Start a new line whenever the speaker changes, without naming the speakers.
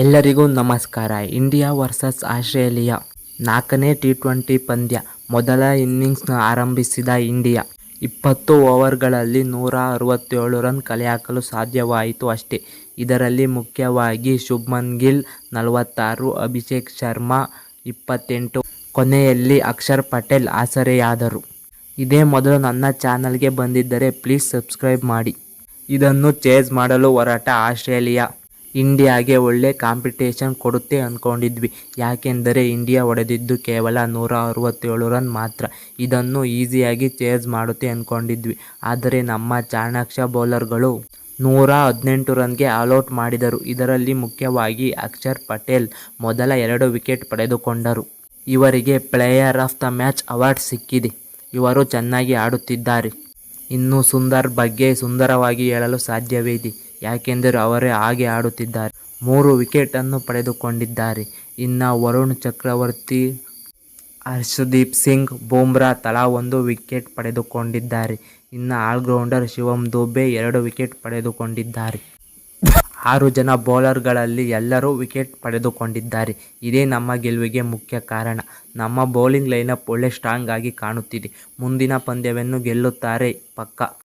ಎಲ್ಲರಿಗೂ ನಮಸ್ಕಾರ. India versus Australia ನಾಲ್ಕನೇ ಟಿ ಟ್ವೆಂಟಿ ಪಂದ್ಯ. ಮೊದಲ ಇನ್ನಿಂಗ್ಸ್ನ ಆರಂಭಿಸಿದ ಇಂಡಿಯಾ. ಇಪ್ಪತ್ತು ಓವರ್ಗಳಲ್ಲಿ ನೂರ ಅರವತ್ತೇಳು ರನ್ ಕಲೆಹಾಕಲು ಸಾಧ್ಯವಾಯಿತು ಅಷ್ಟೇ. ಇದರಲ್ಲಿ ಮುಖ್ಯವಾಗಿ ಶುಭ್ಮನ್ ಗಿಲ್ ನಲವತ್ತಾರು, ಅಭಿಷೇಕ್ ಶರ್ಮಾ ಇಪ್ಪತ್ತೆಂಟು. ಕೊನೆಯಲ್ಲಿ ಅಕ್ಷರ್ ಪಟೇಲ್ ಆಸರೆಯಾದರು. ಇದೇ ಮೊದಲು ನನ್ನ ಚಾನಲ್ಗೆ ಬಂದಿದ್ದರೆ ಪ್ಲೀಸ್ ಸಬ್ಸ್ಕ್ರೈಬ್ ಮಾಡಿ. ಇದನ್ನು ಚೇಸ್ ಮಾಡಲು ಹೊರಟ ಆಸ್ಟ್ರೇಲಿಯಾ. ಇಂಡಿಯಾಗೆ ಒಳ್ಳೆ ಕಾಂಪಿಟೇಷನ್ ಕೊಡುತ್ತೆ ಅಂದ್ಕೊಂಡಿದ್ವಿ ಯಾಕೆಂದರೆ ಇಂಡಿಯಾ ಹೊಡೆದಿದ್ದು ಕೇವಲ ನೂರ ಅರವತ್ತೇಳು ರನ್ ಮಾತ್ರ. ಇದನ್ನು ಈಸಿಯಾಗಿ ಚೇಸ್ ಮಾಡುತ್ತೆ ಅಂದ್ಕೊಂಡಿದ್ವಿ ಆದರೆ ನಮ್ಮ ಚಾಣಾಕ್ಷ ಬೌಲರ್ಗಳು ನೂರ ಹದಿನೆಂಟು ರನ್ಗೆ ಆಲ್ಔಟ್ ಮಾಡಿದರು. ಇದರಲ್ಲಿ ಮುಖ್ಯವಾಗಿ ಅಕ್ಷರ್ ಪಟೇಲ್ ಮೊದಲ ಎರಡು ವಿಕೆಟ್ ಪಡೆದುಕೊಂಡರು. ಇವರಿಗೆ player of the match award ಸಿಕ್ಕಿದೆ. ಇವರು ಚೆನ್ನಾಗಿ ಆಡುತ್ತಿದ್ದಾರೆ. ಇನ್ನು ಸುಂದರ್ ಬಗ್ಗೆ ಸುಂದರವಾಗಿ ಹೇಳಲು ಸಾಧ್ಯವೇ ಇದೆ. ಯಾಕೆಂದರೆ ಅವರೇ ಹಾಗೆ ಆಡುತ್ತಿದ್ದಾರೆ. ಮೂರು ವಿಕೆಟನ್ನು ಪಡೆದುಕೊಂಡಿದ್ದಾರೆ. ಇನ್ನು ವರುಣ್ ಚಕ್ರವರ್ತಿ, ಹರ್ಷದೀಪ್ ಸಿಂಗ್, ಬೂಮ್ರಾ ತಲಾ ಒಂದು ವಿಕೆಟ್ ಪಡೆದುಕೊಂಡಿದ್ದಾರೆ. ಇನ್ನು ಆಲ್ರೌಂಡರ್ ಶಿವಂ ದುಬೆ ಎರಡು ವಿಕೆಟ್ ಪಡೆದುಕೊಂಡಿದ್ದಾರೆ. ಆರು ಜನ ಬೌಲರ್ಗಳಲ್ಲಿ ಎಲ್ಲರೂ ವಿಕೆಟ್ ಪಡೆದುಕೊಂಡಿದ್ದಾರೆ. ಇದೇ ನಮ್ಮ ಗೆಲುವಿಗೆ ಮುಖ್ಯ ಕಾರಣ. ನಮ್ಮ ಬೌಲಿಂಗ್ ಲೈನಪ್ ಒಳ್ಳೆ ಸ್ಟ್ರಾಂಗ್ ಆಗಿ ಕಾಣುತ್ತಿದೆ. ಮುಂದಿನ ಪಂದ್ಯವನ್ನು ಗೆಲ್ಲುತ್ತಾರೆ ಪಕ್ಕ.